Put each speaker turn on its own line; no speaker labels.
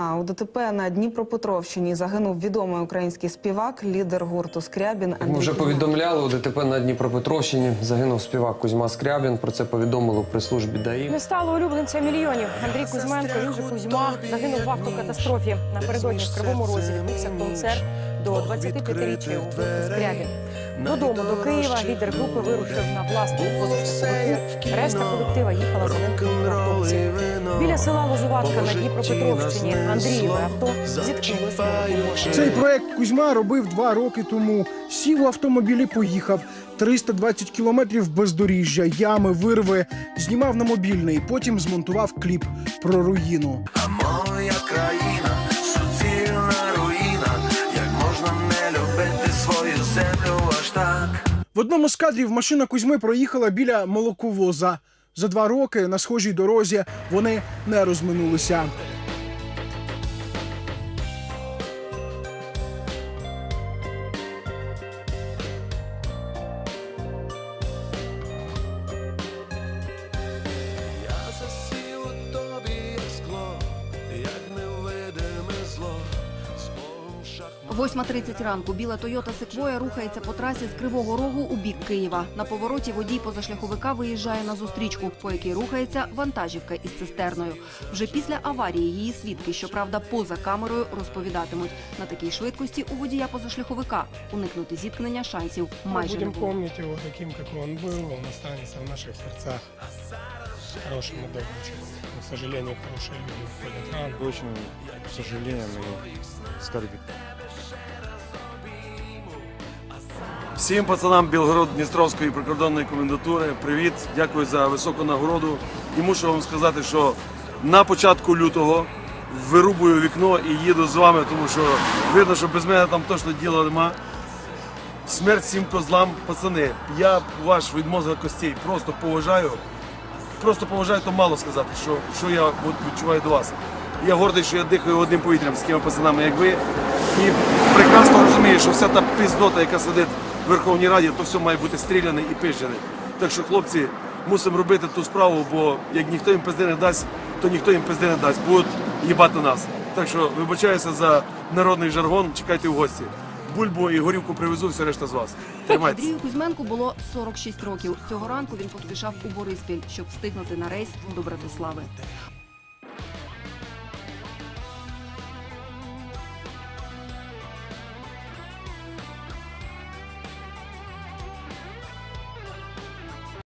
А у ДТП на Дніпропетровщині загинув відомий український співак, лідер гурту Скрябін Андрій
Ми вже повідомляли у ДТП на Дніпропетровщині. Загинув співак Кузьма Скрябін. Про це повідомили у прес-службі ДАІ.
Не стало улюбленця мільйонів. Андрій Кузьменко, він же Кузьма, загинув в автокатастрофі. Напередодні в Кривому Розі відбувся концерт до 25-річчя у Скрябін. Додому до Києва лідер групи вирушив на власному позашляховику. Решта колектива їхала за ним в автобусі. Біля села Лозуватка на Дніпропетровщині Андрієве авто зіткнулося.
Цей проект Кузьма робив два роки тому. Сів у автомобілі, поїхав 320 кілометрів бездоріжжя, ями, вирви. Знімав на мобільний, потім змонтував кліп про руїну.
А моя країна суцільна руїна, як можна не любити свою землю аж так.
В одному з кадрів машина Кузьми проїхала біля молоковоза. За два роки на схожій дорозі вони не розминулися.
8.30 ранку біла Тойота Секвоя рухається по трасі з Кривого Рогу у бік Києва. На повороті водій позашляховика виїжджає на зустрічку, по якій рухається вантажівка із цистерною. Вже після аварії її свідки, щоправда, поза камерою розповідатимуть. На такій швидкості у водія позашляховика уникнути зіткнення шансів майже не було.
помнить его таким, какой он был, он останется в наших сердцах хорошим и добрым человеком. К сожалению, хорошие люди уходят рано.
Очень сожалеем и скорбим.
Всім пацанам Білгород-Дністровської прикордонної комендатури привіт, дякую за високу нагороду. І мушу вам сказати, що на початку лютого вирубую вікно і їду з вами, тому що видно, що без мене там точно діла нема. Смерть всім козлам, пацани. Я ваш від мозга костей просто поважаю. Просто поважаю, то мало сказати, що, що я от відчуваю до вас. Я гордий, що я дихаю одним повітрям з такими пацанами, як ви. І прекрасно розумію, що вся та піздота, яка сидить в Верховній Раді, то все має бути стріляне і пижене. Так що, хлопці, мусимо робити ту справу, бо як ніхто їм пизди не дасть, то ніхто їм пизди не дасть. Будуть їбати нас. Так що вибачаюся за народний жаргон, чекайте в гості. Бульбу і горівку привезу, все решта з вас. Тримайтеся.
Андрію Кузьменку було 46 років. Цього ранку він поспішав у Бориспіль, щоб встигнути на рейс до Братислави.